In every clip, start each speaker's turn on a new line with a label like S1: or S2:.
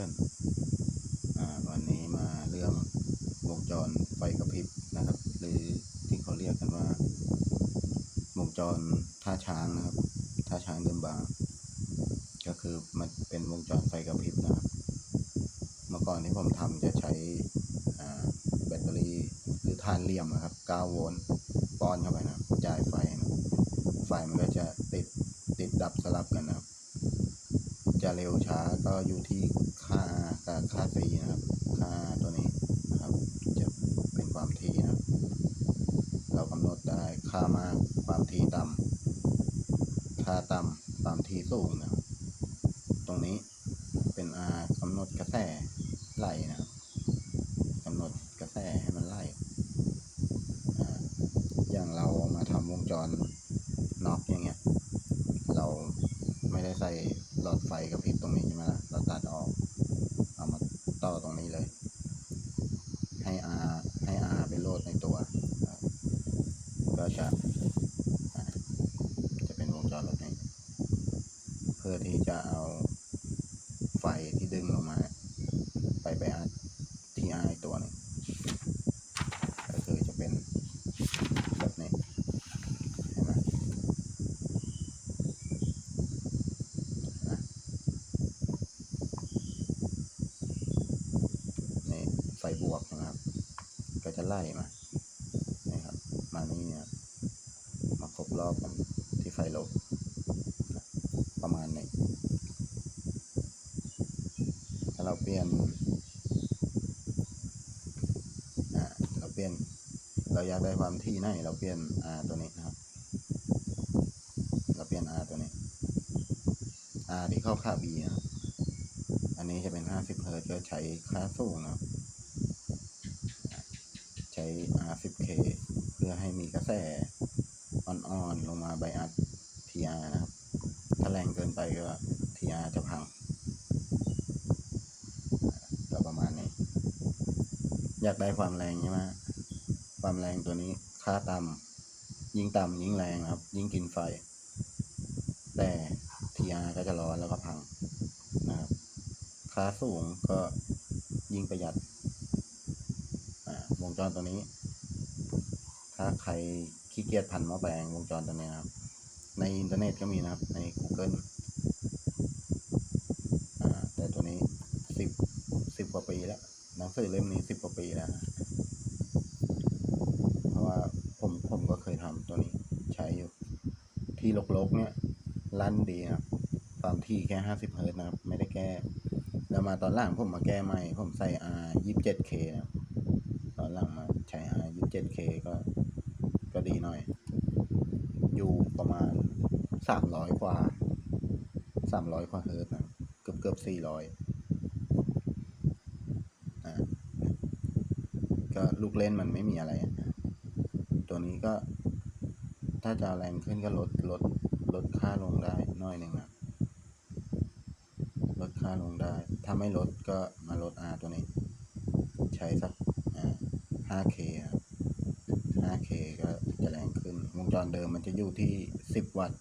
S1: พื่อนๆอ่าวันนี้มาเรื่องวงจรไฟกระพริบนะครับ หรือที่เขาเรียกกันว่า วงจรท่าช้างนะครับท่าช้างเดินบางก็คือมันเป็นวงจรไฟกระพริบนะครับ เมื่อก่อนที่ผมทำจะใช้แบตเตอรี่หรือถ่านเหลี่ยมนะครับ9โวลต์ป้อนเข้าไปนะจ่ายไฟนะไฟมันก็จะติดติดดับสลับกันนะครับจะเร็วช้าก็อยู่ที่ กับค่า C นะครับ ค่าตัวนี้นะครับ จะเป็นความถี่นะครับเรากำหนดได้ค่ามากความถี่ต่ำค่าต่ำความถี่สูงนะครับตรงนี้เป็น R กำหนดกระแสไหลนะครับกำหนดกระแสให้มันไหลอ่าอย่างเรามาทำวงจรน็อกอย่างเงี้ย เราไม่ได้ใส่หลอดไฟกระพริบตรงนี้ใช่ไหมล่ะเราตัดออก เอามาต่อตรงนี้เลย ให้ R ให้ R ไปโหลดในตัวนะครับก็จะอ่าจะเป็นวงจรแบบนี้ เพื่อที่จะเอาไฟที่ดึงลงมา ไปไปอัดที่ R อีกตัวหนึงก็คือจะเป็นแบบนี้เห็นไหม นี่ไฟบวกนะครับ ก็จะ ไล่มานี่ครับ มานี่เนี่ยมาครบรอบกันที่ไฟลบประมาณนี้ถ้าเราเปลี่ยนอ่าเราเปลี่ยน เราอยากได้ความที่ไหนเราเปลี่ยน R ตัวนี้นะครับ เราเปลี่ยน R ตัวนี้ R ที่เข้าค่า B นะครับอันนี้จะเป็น 50เฮิร์ตก็ใช้ค่าสูงนะครับ ใช้ R10K เพื่อให้มีกระแสอ่อนๆ ลงมาไบอัด TR นะครับ ถ้าแรงเกินไปก็ TR จะพังก็ประมาณนี้ อยากได้ความแรงใช่ไหมความแรงตัวนี้ค่าต่ำยิ่งต่ำยิ่งแรงครับ ยิ่งกินไฟ แต่ TR ก็จะร้อนแล้วก็พังนะครับค่าสูงก็ยิ่งประหยัดวงจรตัวนี้ ถ้าใครขี้เกียจพันหม้อแปลงวงจรตัวนี้นะครับ ในอินเทอร์เน็ตก็มีนะครับ ใน Google แต่ตัวนี้สิบสิบกว่าปีแล้วหนังสือเล่มนี้สิบกว่าปีแล้วนะเพราะว่าผมผมก็เคยทำตัวนี้ใช้อยู่ ที่ลกๆเนี่ยลั่นดีครับความที่แค่ห้าสิบเฮิร์ตนะครับ ไม่ได้แก้แล้วมาตอนหลังผมมาแก้ใหม่ ผมใส่ R ยี่สิบเจ็ด K นะคตอนหลังมาใช้ R ยี่สิบเจ็ด K ก็ ก็ดีหน่อย อยู่ประมาณสามร้อยกว่าสามร้อยกว่าเฮิร์ตนะเกือบเกือบสี่ร้อยก็ลูกเล่นมันไม่มีอะไร ตัวนี้ก็ ถ้าจะแรงขึ้นก็ลดลดลดค่าลงได้น้อยหนึ่งนะลดค่าลงได้ ถ้าไม่ลดก็มาลด R ตัวนี้ ใช้สักอ่า 5K ครับ 5K ก็ วงจรเดิมมันจะอยู่ที่10วัตต์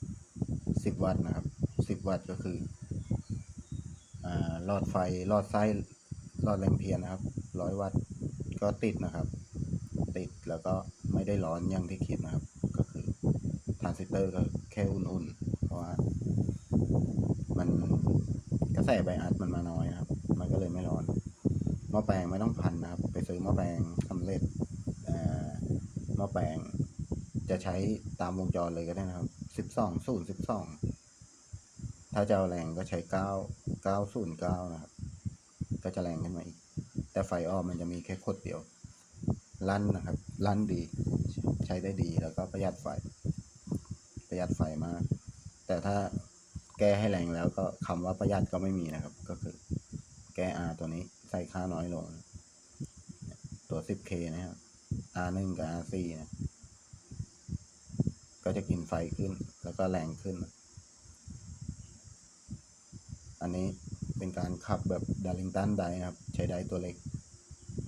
S1: 10วัตต์นะครับ10วัตต์ก็คือหลอดไฟหลอดไส้หลอดแรงเพียนนะครับ100วัตต์ก็ติดนะครับ ติดแล้วก็ไม่ได้ร้อนอย่างที่คิดนะครับ ก็คือทรานซิสเตอร์ก็แค่อุ่นๆ เพราะว่ามันกระแสไบอัดมันมาน้อยนะครับ มันก็เลยไม่ร้อนหม้อแปลงไม่ต้องพันนะครับ ไปซื้อหม้อแปลงสำเร็จเอ่อหม้อแปลง จะใช้ตามวงจรเลยก็ได้นะครับสิบสองศูนย์สิบสองถ้าจะเอาแรงก็ใช้เก้าเก้าศูนย์เก้านะครับ ก็จะแรงขึ้นมาอีก แต่ไฟออกมันจะมีแค่ขดเดียว ลั่นนะครับ ลั่นดี ใช้ได้ดีแล้วก็ประหยัดไฟ ประหยัดไฟมาก แต่ถ้าแก้ให้แรงแล้วก็คำว่าประหยัดก็ไม่มีนะครับ ก็คือแก้ R ตัวนี้ใส่ค่าน้อยลง ตัว 10K นะครับ R 1 กับ R 4 นะ จะกินไฟขึ้น แล้วก็แรงขึ้น อันนี้เป็นการขับแบบดาริงตันไดครับ ใช้ไดตัวเล็ก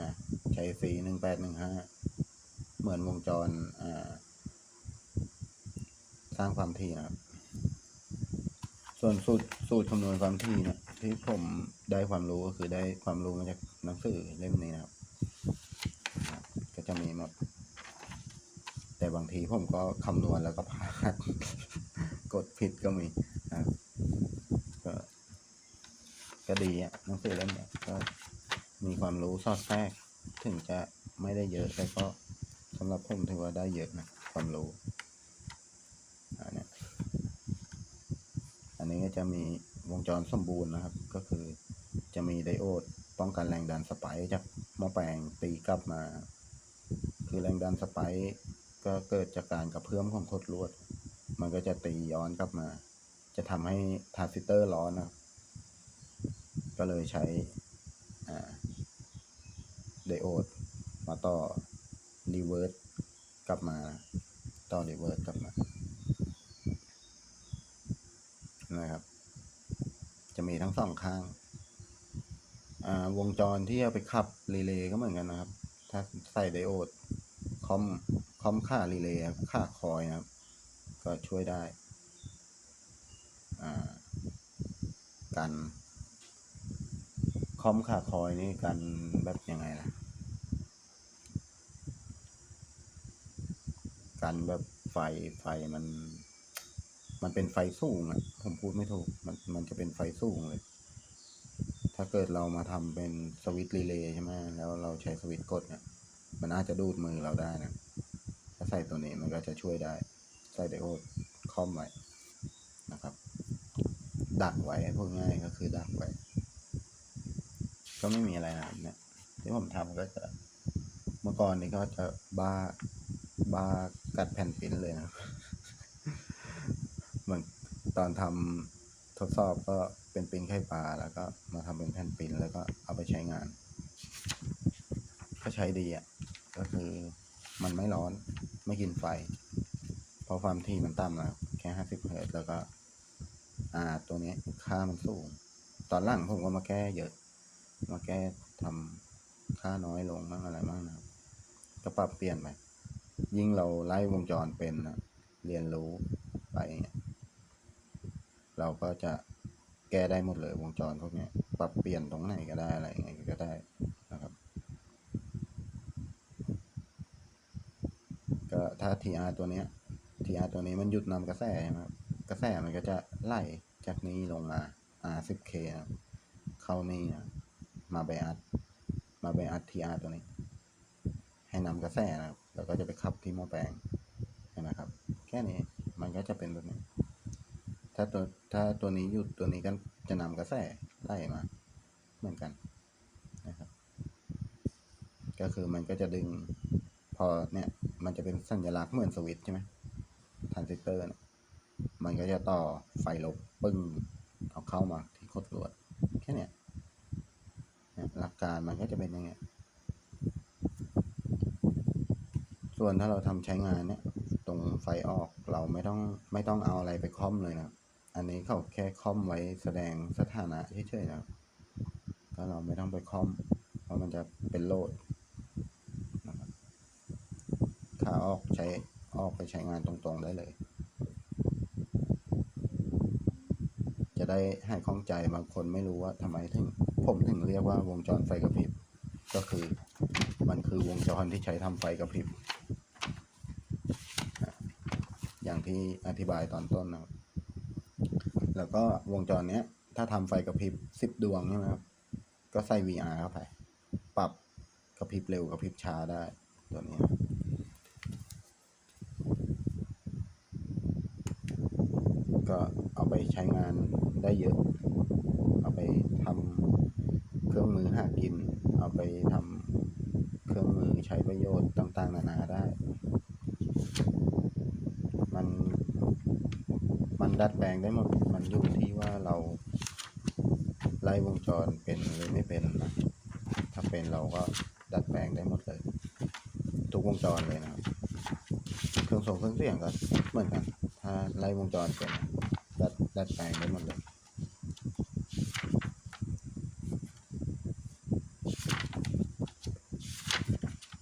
S1: นะใช้ C 1 8 1 5เหมือนวงจรสร้างความถี่นะครับ ส่วนสูตรสูตรคำนวณความถี่เนี่ยที่ผมได้ความรู้ก็คือได้ความรู้มาจากหนังสือเล่มนี้นะครับ ก็จะมีมดแต่ บางทีผมก็คำนวณแล้วก็พลาดกดผิดก็มีนะก็ก็ดีอะหนังสือเล่มเนี้ยก็มีความรู้สอดแทรกถึงจะไม่ได้เยอะแต่ก็สำหรับผมถือว่าได้เยอะนะความรู้อันเนี้ยอันนี้ก็จะมีวงจรสมบูรณ์นะครับ ก็คือจะมีไดโอดป้องกันแรงดันสไปค์จากหม้อแปลงตีกลับมา คือแรงดันสไป ก็เกิดจากการกระเพื่อมของขดลวด มันก็จะตีย้อนกลับมา จะทำให้ทรานซิสเตอร์ร้อนนะก็เลยใช้ไดโอดมาต่อรีเวิร์สกลับมา ต่อรีเวิร์สกลับมานะครับ จะมีทั้งสองข้างอ่าวงจรที่เอาไปขับรีเลย์ก็เหมือนกันนะครับ ถ้าใส่ไดโอดคอม คอมค่ารีเลย์ค่าคอยนะครับ ก็ช่วยได้อ่ากันคอมค่าคอยนี่กันแบบยังไงล่ะกันแบบไฟไฟมัน มันเป็นไฟสูงอะผมพูดไม่ถูก มันมันจะเป็นไฟสูงเลย ถ้าเกิดเรามาทำเป็นสวิตช์รีเลย์ใช่ไหมแล้วเราใช้สวิตช์กดเนี่ยมันอาจจะดูดมือเราได้นะ ใส่ตัวนี้มันก็จะช่วยได้ ใส่ไดโอดคอมไว้นะครับ ดักไว้พูดง่ายก็คือดักไว้ ก็ไม่มีอะไรนะเนี่ยที่ผมทำก็จะเมื่อก่อนนี้ก็จะบ้าบ้ากัดแผ่นปิ้นเลยนะครับเหมือนตอนทำทดสอบก็เป็นปิ้นไข่ปลาแล้วก็มาทำเป็นแผ่นปิ้นแล้วก็เอาไปใช้งาน ก็ใช้ดีอะก็คือมันไม่ร้อน ไม่กินไฟ เพราะความที่มันต่ำนะแค่ห้าสิบเฮิร์ตแล้วก็ อ่า ตัวนี้ค่ามันสูง ตอนหลังผมก็มาแก้เยอะ มาแก้ทำค่าน้อยลงบ้างอะไรบ้างนะครับ ก็ปรับเปลี่ยนไป ยิ่งเราไล่วงจรเป็นนะเรียนรู้ไปเนี่ยเราก็จะแก้ได้หมดเลยวงจรพวกนี้ปรับเปลี่ยนตรงไหนก็ได้อะไรยังไงก็ได้นะครับ ก็ ถ้า TR ตัวเนี้ย TR ตัวนี้มันหยุดนำกระแสใช่ไหมครับกระแสมันก็จะไล่จากนี้ลงมา R10K ครับเข้านี่นะมาไปอัดมาไปอัด TR ตัวนี้ ให้นำกระแสนะครับแล้วก็จะไปขับที่หม้อแปลงเห็นไหมครับ แค่นี้มันก็จะเป็นแบบนี้ ถ้าตัวถ้าตัวนี้หยุดตัวนี้ก็จะนำกระแสไล่มา เหมือนกันนะครับ ก็คือมันก็จะดึงพอเนี่ย มันจะเป็นสัญลักษณ์เหมือนสวิตช์ใช่ไหมทรานซิสเตอร์มันก็จะต่อไฟลบปึ้งเอาเข้ามาที่โคตรลวดแค่เนี้ยหลักการมันก็จะเป็นอย่างเงี้ย ส่วนถ้าเราทำใช้งานเนี่ย ตรงไฟออกเราไม่ต้องไม่ต้องเอาอะไรไปค่อมเลยนะ อันนี้เขาแค่ค่อมไว้แสดงสถานะเฉยๆนะครับก็เราไม่ต้องไปค่อม เพราะมันจะเป็นโหลดนะครับขาออกใช้ออก ไปใช้งานตรงๆได้เลย จะได้ให้ข้องใจบางคนไม่รู้ว่าทำไมถึง ผมถึงเรียกว่าวงจรไฟกระพริบ ก็คือมันคือวงจรที่ใช้ทำไฟกระพริบ อย่างที่อธิบายตอนต้นนะครับ แล้วก็วงจรเนี้ย ถ้าทำไฟกระพริบสิบดวงใช่ไหมครับ ก็ใส่ VR เข้าไป ปรับกระพริบเร็วกระพริบช้าได้ตัวนี้นะ ก็เอาไปใช้งานได้เยอะ เอาไปทำเครื่องมือหากิน เอาไปทำเครื่องมือใช้ประโยชน์ต่างๆ นานาได้ มัน มันดัดแปลงได้หมด มันอยู่ที่ว่าเราไล่วงจรเป็นหรือไม่เป็นนะ ถ้าเป็นเราก็ดัดแปลงได้หมดเลย ทุกวงจรเลยนะครับ เครื่องส่งเครื่องเสียงก็เหมือนกัน ถ้าไล่วงจรเป็น ดัดแปลงได้หมดเลย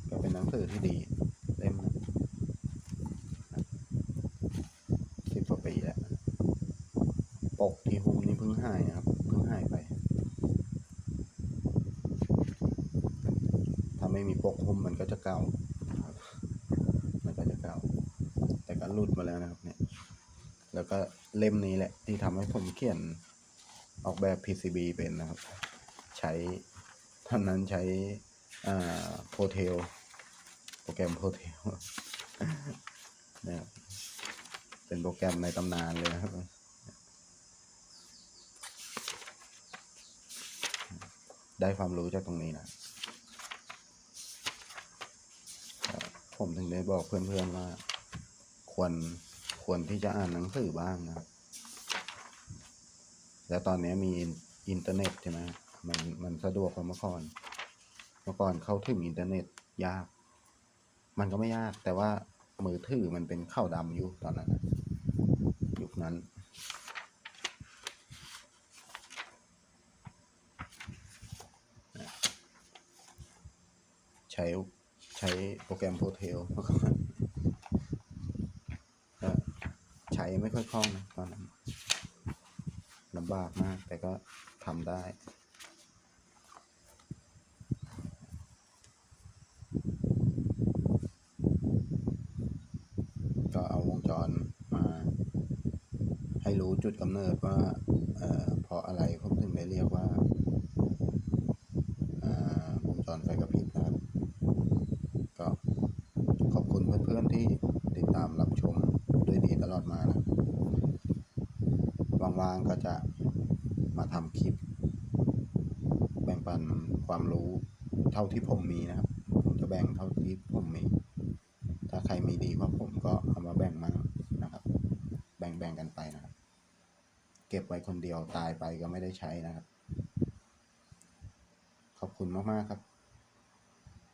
S1: ก็เป็นหนังสือที่ดีเล่มสิบกว่าปีแล้วปกที่มนี้เพิ่งหายนะครับเพิ่งหายไป ถ้าไม่มีปกหุ้มมันก็จะเก่านะครับมันก็จะเก่า แต่ก็หลุดมาแล้วนะครับเนี่ย แล้วก็เล่มนี้แหละที่ทำให้ผมเขียนออกแบบ PCB เป็นนะครับ ใช้ท่านนั้นใช้อ่าโพเทลโปรแกรมโพเทลนะครับเป็นโปรแกรมในตำนานเลยนะครับได้ความรู้จากตรงนี้นะ ผมถึงได้บอกเพื่อนๆว่าควร ควรที่จะอ่านหนังสือบ้างนะครับแล้วตอนนี้มีอินเทอร์เน็ตใช่ไหมมันมันสะดวกกว่าเมื่อก่อน เมื่อก่อนเข้าถึงอินเทอร์เน็ตยาก มันก็ไม่ยาก แต่ว่ามือถือมันเป็นข้าวดำอยู่ตอนนั้นนะยุคนั้นใช้ใช้โปรแกรมโ o เทลเมื่อก่อนก็ใช้ ไม่ค่อยคล่องนะตอนนั้นลำบากมาก แต่ก็ทำได้ ก็เอาวงจรมา ให้รู้จุดกำเนิดว่าเอ่อเพราะอะไรผมถึงได้เรียกว่าอ่าวงจรไฟกระพริบนะครับ ก็ขอบคุณเพื่อนๆที่ติดตามรับชมด้วยดีตลอดมานะ ว่างๆก็จะมาทำคลิป แบ่งปันความรู้เท่าที่ผมมีนะครับ ผมจะแบ่งเท่าที่ผมมี ถ้าใครมีดีกว่าผมก็เอามาแบ่งมั่งนะครับ แบ่งๆกันไปนะครับ เก็บไว้คนเดียวตายไปก็ไม่ได้ใช้นะครับ ขอบคุณมากๆครับ